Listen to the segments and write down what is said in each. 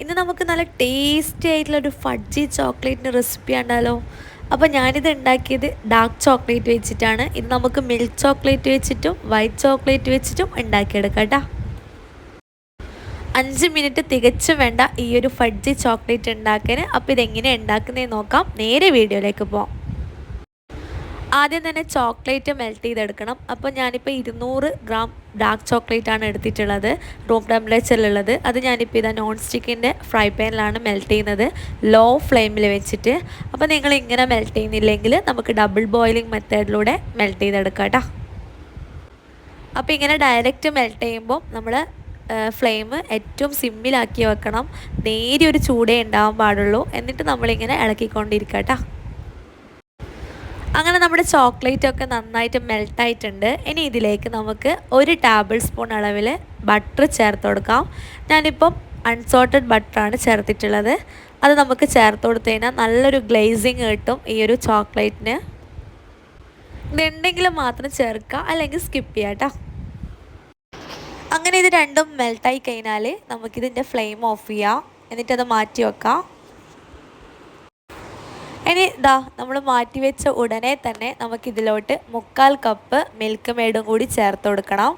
ഇന്ന് നമുക്ക് നല്ല ടേസ്റ്റി ആയിട്ടുള്ള ഒരു ഫഡ്ജി ചോക്ലേറ്റിന്റെ റെസിപ്പി ഉണ്ടല്ലോ അപ്പോൾ ഞാനിത് ഉണ്ടാക്കിയത് ഡാർക്ക് ചോക്ലേറ്റ് വെച്ചിട്ടാണ്. ഇത് നമുക്ക് മിൽക്ക് ചോക്ലേറ്റ് വെച്ചിട്ടും വൈറ്റ് ചോക്ലേറ്റ് വെച്ചിട്ടും ഉണ്ടാക്കിയെടുക്കാം കേട്ടോ അഞ്ച് മിനിറ്റ് തികച്ചും വേണ്ട ഈ ഒരു ഫഡ്ജി ചോക്ലേറ്റ് ഉണ്ടാക്കാൻ അപ്പോൾ ഇതെങ്ങനെ ഉണ്ടാക്കുന്നതെന്ന് നോക്കാം. നേരെ വീഡിയോയിലേക്ക് പോകാം ആദ്യം തന്നെ ചോക്ലേറ്റ് മെൽറ്റ് ചെയ്തെടുക്കണം. അപ്പോൾ ഞാനിപ്പോൾ ഇരുന്നൂറ് ഗ്രാം ഡാർക്ക് ചോക്ലേറ്റ് ആണ് എടുത്തിട്ടുള്ളത്. റൂം ടെമ്പറേച്ചറിലുള്ളത് അത് ഞാനിപ്പോൾ ഇതാ നോൺ സ്റ്റിക്കിന്റെ ഫ്രൈ പാനിലാണ് മെൽറ്റ് ചെയ്യുന്നത്. ലോ ഫ്ലെയിമിൽ വെച്ചിട്ട്. അപ്പോൾ നിങ്ങൾ ഇങ്ങനെ മെൽറ്റ് ചെയ്യുന്നില്ലെങ്കിൽ നമുക്ക് ഡബിൾ ബോയിലിംഗ് മെത്തേഡിലൂടെ മെൽറ്റ് ചെയ്തെടുക്കാം കേട്ടോ അപ്പോൾ ഇങ്ങനെ ഡയറക്റ്റ് മെൽറ്റ് ചെയ്യുമ്പോൾ നമ്മൾ ഫ്ലെയിം ഏറ്റവും സിമ്മിലാക്കി വെക്കണം. നേരിയൊരു ചൂടേ ഉണ്ടാവാൻ പാടുള്ളൂ. എന്നിട്ട് നമ്മളിങ്ങനെ ഇളക്കിക്കൊണ്ടിരിക്കാം കേട്ടോ അങ്ങനെ നമ്മുടെ ചോക്ലേറ്റ് ഒക്കെ നന്നായിട്ട് മെൽട്ടായിട്ടുണ്ട് ഇനി ഇതിലേക്ക് നമുക്ക് ഒരു ടേബിൾ സ്പൂൺ അളവിൽ ബട്ടർ ചേർത്ത് കൊടുക്കാം. ഞാനിപ്പം അൺസോൾട്ടഡ് ബട്ടറാണ് ചേർത്തിട്ടുള്ളത്. അത് നമുക്ക് ചേർത്ത് കൊടുത്തു കഴിഞ്ഞാൽ നല്ലൊരു ഗ്ലേസിങ് കിട്ടും ഈ ഒരു ചോക്ലേറ്റിന് ഇതുണ്ടെങ്കിൽ മാത്രം ചേർക്കുക അല്ലെങ്കിൽ സ്കിപ്പ് ചെയ്യാം കേട്ടോ അങ്ങനെ ഇത് രണ്ടും മെൽട്ടായി കഴിഞ്ഞാൽ നമുക്കിതിന്റെ ഫ്ലെയിം ഓഫ് ചെയ്യാം. എന്നിട്ടത് മാറ്റി വെക്കാം. ഇനി ഇതാ നമ്മൾ മാറ്റി വെച്ച ഉടനെ തന്നെ നമുക്കിതിലോട്ട് മുക്കാൽ കപ്പ് മിൽക്ക് മേഡും കൂടി ചേർത്ത് കൊടുക്കണം.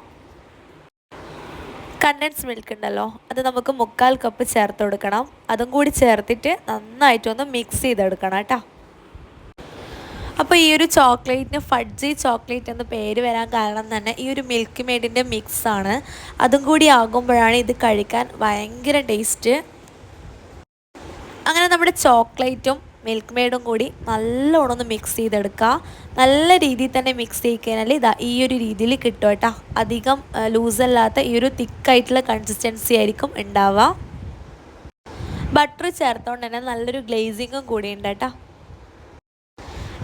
കണ്ടൻസ് മിൽക്ക് ഉണ്ടല്ലോ അത് നമുക്ക് മുക്കാൽ കപ്പ് ചേർത്ത് കൊടുക്കണം. അതും കൂടി ചേർത്തിട്ട് നന്നായിട്ടൊന്ന് മിക്സ് ചെയ്തെടുക്കണം കേട്ടോ. അപ്പോൾ ഈ ഒരു ചോക്ലേറ്റിന് ഫഡ്ജി ചോക്ലേറ്റ് എന്ന് പേര് വരാൻ കാരണം തന്നെ ഈ ഒരു മിൽക്ക് മെയ്ഡിന്റെ മിക്സാണ് അതും കൂടി ആകുമ്പോഴാണ് ഇത് കഴിക്കാൻ ഭയങ്കര ടേസ്റ്റ് അങ്ങനെ നമ്മുടെ ചോക്ലേറ്റും മിൽക്ക് മെയ്ഡും കൂടി നല്ലോണം ഒന്ന് മിക്സ് ചെയ്തെടുക്കുക നല്ല രീതിയിൽ തന്നെ മിക്സ് ചെയ്ത് കഴിഞ്ഞാൽ ഇതാ ഈ ഒരു രീതിയിൽ കിട്ടും കേട്ടോ. അധികം ലൂസല്ലാത്ത ഈ ഒരു തിക്കായിട്ടുള്ള കൺസിസ്റ്റൻസി ആയിരിക്കും ഉണ്ടാവുക. ബട്ടർ ചേർത്തോണ്ട് തന്നെ നല്ലൊരു ഗ്ലേസിങ്ങും കൂടി ഉണ്ട് കേട്ടോ.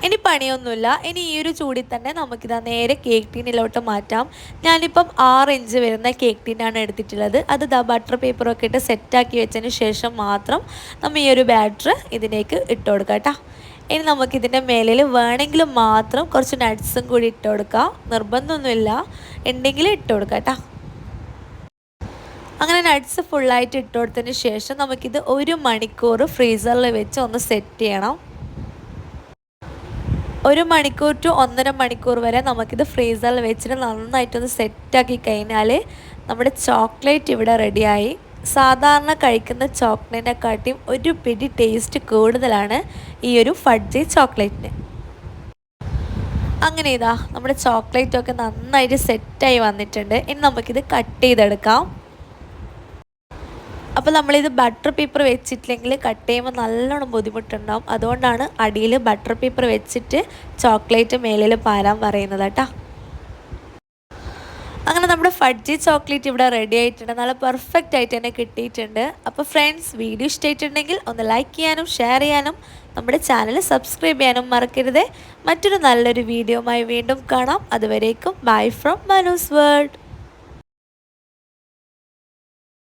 ഇനി പണിയൊന്നുമില്ല. ഇനി ഈ ഒരു ചൂടിൽ തന്നെ നമുക്കിതാ നേരെ കേക്ക് ടീനിലോട്ട് മാറ്റാം. ഞാനിപ്പം ആറ് ഇഞ്ച് വരുന്ന കേക്ക് ടീനാണ് എടുത്തിട്ടുള്ളത്. അത് ദാ ബട്ടർ പേപ്പറൊക്കെ ഇട്ട് സെറ്റാക്കി വെച്ചതിന് ശേഷം മാത്രം നമ്മൾ ഈ ഒരു ബാറ്റർ ഇതിലേക്ക് ഇട്ട് കൊടുക്കാം കേട്ടോ. ഇനി നമുക്കിതിന്റെ മേലിൽ വേണമെങ്കിൽ മാത്രം കുറച്ച് നട്ട്സും കൂടി ഇട്ട് കൊടുക്കാം. നിർബന്ധമൊന്നുമില്ല. ഉണ്ടെങ്കിൽ ഇട്ട് കൊടുക്കാം കേട്ടോ. അങ്ങനെ നട്ട്സ് ഫുള്ളായിട്ട് ഇട്ട് കൊടുത്തതിന് ശേഷം നമുക്കിത് ഒരു മണിക്കൂർ ഫ്രീസറിൽ വെച്ച് ഒന്ന് സെറ്റ് ചെയ്യണം. ഒരു മണിക്കൂർ ടു ഒന്നര മണിക്കൂർ വരെ നമുക്കിത് ഫ്രീസറിൽ വെച്ചിട്ട് നന്നായിട്ടൊന്ന് സെറ്റാക്കി കഴിഞ്ഞാൽ നമ്മുടെ ചോക്ലേറ്റ് ഇവിടെ റെഡിയായി. സാധാരണ കഴിക്കുന്ന ചോക്ലേറ്റിനെക്കാട്ടിയും ഒരു പിടി ടേസ്റ്റ് കൂടുതലാണ് ഈ ഒരു ഫഡ്ജി ചോക്ലേറ്റിന്. അങ്ങനെ ഇതാ നമ്മുടെ ചോക്ലേറ്റൊക്കെ നന്നായിട്ട് സെറ്റായി വന്നിട്ടുണ്ട്. ഇനി നമുക്കിത് കട്ട് ചെയ്തെടുക്കാം. അപ്പോൾ നമ്മളിത് ബട്ടർ പേപ്പർ വെച്ചിട്ടില്ലെങ്കിൽ കട്ട് ചെയ്യുമ്പോൾ നല്ലോണം ബുദ്ധിമുട്ടുണ്ടാവും. അതുകൊണ്ടാണ് അടിയിൽ ബട്ടർ പേപ്പർ വെച്ചിട്ട് ചോക്ലേറ്റ് മേലിൽ പാരാൻ പറയുന്നത് കേട്ടോ. അങ്ങനെ നമ്മുടെ ഫഡ്ജി ചോക്ലേറ്റ് ഇവിടെ റെഡി ആയിട്ടുണ്ട്. നല്ല പെർഫെക്റ്റ് ആയിട്ട് തന്നെ കിട്ടിയിട്ടുണ്ട്. അപ്പോൾ ഫ്രണ്ട്സ് വീഡിയോ ഇഷ്ടമായിട്ടുണ്ടെങ്കിൽ ഒന്ന് ലൈക്ക് ചെയ്യാനും ഷെയർ ചെയ്യാനും നമ്മുടെ ചാനൽ സബ്സ്ക്രൈബ് ചെയ്യാനും മറക്കരുത്. മറ്റൊരു നല്ലൊരു വീഡിയോയുമായി വീണ്ടും കാണാം. അതുവരേക്കും ബൈ ഫ്രം മനൂസ് വേൾഡ്